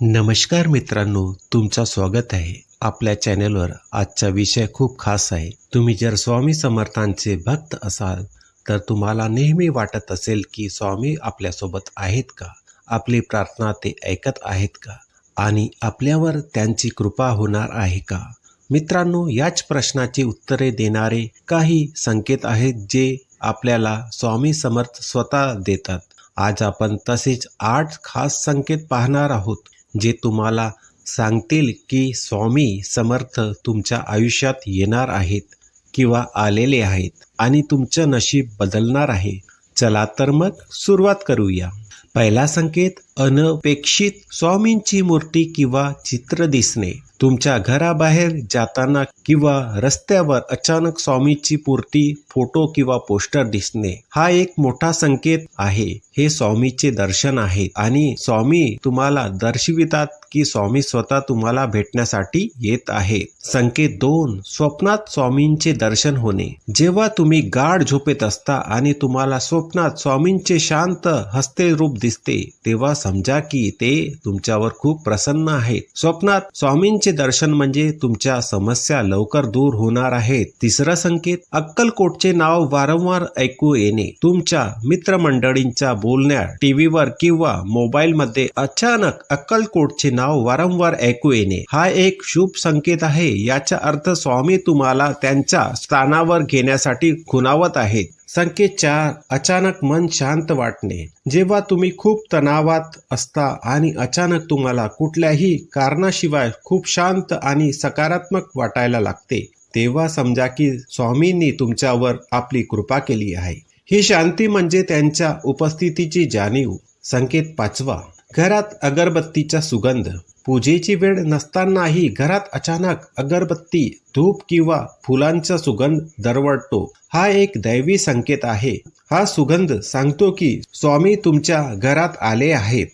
नमस्कार मित्रांनो तुमचं स्वागत आहे. आपल्या चॅनेलवर आजचा विषय खूप खास आहे. तुम्ही जर स्वामी समर्थांचे भक्त असाल तर तुम्हाला नेहमी वाटत असेल की स्वामी आपल्यासोबत आहेत का? आपली प्रार्थना ते ऐकत आहेत का? आणि आपल्यावर त्यांची कृपा होणार आहे का? मित्रांनो याच प्रश्नाची उत्तरे देणारे काही संकेत आहेत जे आपल्याला स्वामी समर्थ स्वतः देतात. आज आपण तसेच आठ खास संकेत पाहणार आहोत. जे तुम्हाला सांगतील की स्वामी समर्थ तुमच्या आयुष्यात येणार आहेत किंवा आलेले आहेत आणि तुमचं नशीब बदलणार आहे. चला तर मग सुरुवात करूया. पहिला संकेत अनपेक्षित स्वामींची मूर्ती किंवा चित्र दिसणे. तुमच्या घराबाहेर जाताना किंवा रस्त्यावर अचानक स्वामीची मूर्ती फोटो किंवा पोस्टर दिसणे हा एक मोठा संकेत आहे. हे स्वामीचे दर्शन आहे आणि स्वामी तुम्हाला दर्शवितात की स्वामी स्वतः तुम्हाला भेटण्यासाठी येत आहे. संकेत दोन स्वप्नात स्वामींचे दर्शन होणे. जेव्हा तुम्ही गाढ झोपेत असता आणि तुम्हाला स्वप्नात स्वामींचे शांत हस्ते रूप दिसते तेव्हा समजा की ते तुमच्यावर खूप प्रसन्न आहेत. स्वप्नात स्वामींचे दर्शन म्हणजे तुमच्या समस्या लवकर दूर होणार आहेत. तिसरा संकेत अक्कलकोटचे नाव वारंवार ऐकू येणे. तुमच्या मित्रमंडळींच्या बोलण्या टीव्हीवर किंवा मोबाईल मध्ये अचानक अक्कलकोटचे नाव वारंवार ऐकू येणे. हा एक शुभ संकेत आहे. याचा अर्थ स्वामी तुम्हाला त्यांच्या स्थानावर घेण्यासाठी खुणावत आहेत. संकेत चार अचानक मन शांत वाटणे. जेव्हा तुम्ही खूप तणावात असता आणि अचानक तुम्हाला कुठल्याही कारणाशिवाय खूप शांत आणि सकारात्मक वाटायला लागते तेव्हा समजा की स्वामींनी तुमच्यावर आपली कृपा केली आहे. ही शांती म्हणजे त्यांच्या उपस्थितीची जाणीव. संकेत पाचवा. घरात अगरबत्तीचा सुगंध. पूजेची वेळ नसतानाही घरात अचानक अगरबत्ती धूप किंवा फुलांचा सुगंध दरवळतो. हा एक दैवी संकेत आहे. हा सुगंध सांगतो की स्वामी तुमच्या घरात आले आहेत.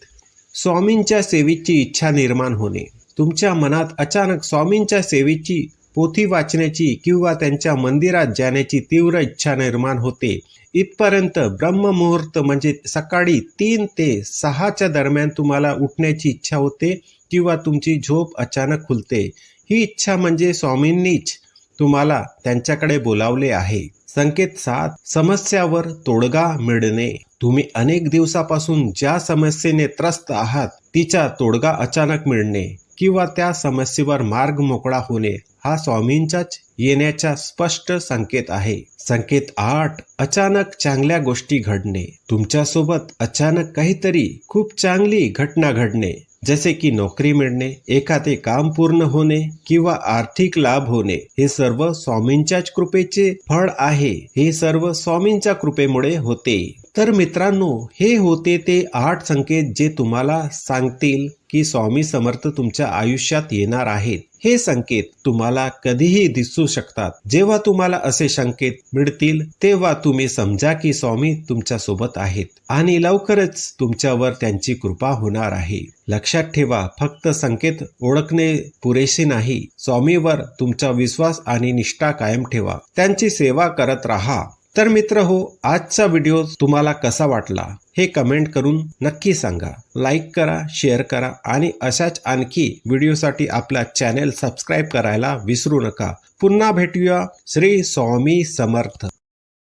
स्वामींच्या सेवेची इच्छा निर्माण होणे. तुमच्या मनात अचानक स्वामींच्या सेवेची पोथी वाचण्याची किंवा त्यांच्या मंदिरात जाण्याची तीव्र इच्छा निर्माण होते. इथपर्यंत ब्रह्ममुहूर्त म्हणजे सकाळी तीन ते सहाच्या दरम्यान तुम्हाला उठण्याची इच्छा होते किंवा तुमची झोप अचानक खुलते. ही इच्छा म्हणजे स्वामींनीच तुम्हाला त्यांच्याकडे बोलावले आहे. संकेत सात समस्यावर तोडगा मिळणे. तुम्ही अनेक दिवसापासून ज्या समस्येने त्रस्त आहात तिचा तोडगा अचानक मिळणे. किंवा त्या समस्येवर मार्ग मोकळा होणे हा स्वामींच्याच येण्याचा स्पष्ट संकेत आहे. संकेत आठ अचानक चांगल्या गोष्टी घडणे. तुमच्यासोबत अचानक काहीतरी खूप चांगली घटना घडणे. जसे की नोकरी मिळणे एखादे काम पूर्ण होणे किंवा आर्थिक लाभ होणे. हे सर्व स्वामींच्याच कृपेचे फळ आहे. हे सर्व स्वामींच्या कृपेमुळे होते. तर मित्रांनो हे होते ते आठ संकेत जे तुम्हाला सांगतील की स्वामी समर्थ तुमच्या आयुष्यात येणार आहेत. हे संकेत तुम्हाला कधीही दिसू शकतात. जेव्हा तुम्हाला असे संकेत मिळतील तेव्हा तुम्ही समजा की स्वामी तुमच्यासोबत आहेत आणि लवकरच तुमच्यावर त्यांची कृपा होणार आहे. लक्षात ठेवा फक्त संकेत ओळखणे पुरेसे नाही. स्वामीवर तुमचा विश्वास आणि निष्ठा कायम ठेवा. त्यांची सेवा करत राहा. तर मित्र हो आजचा व्हिडिओ तुम्हाला कसा वाटला हे कमेंट करून नक्की सांगा. लाईक करा शेअर करा आणि अशाच आणखी व्हिडिओसाठी आपला चॅनेल सबस्क्राईब करायला विसरू नका. पुन्हा भेटूया श्री स्वामी समर्थ.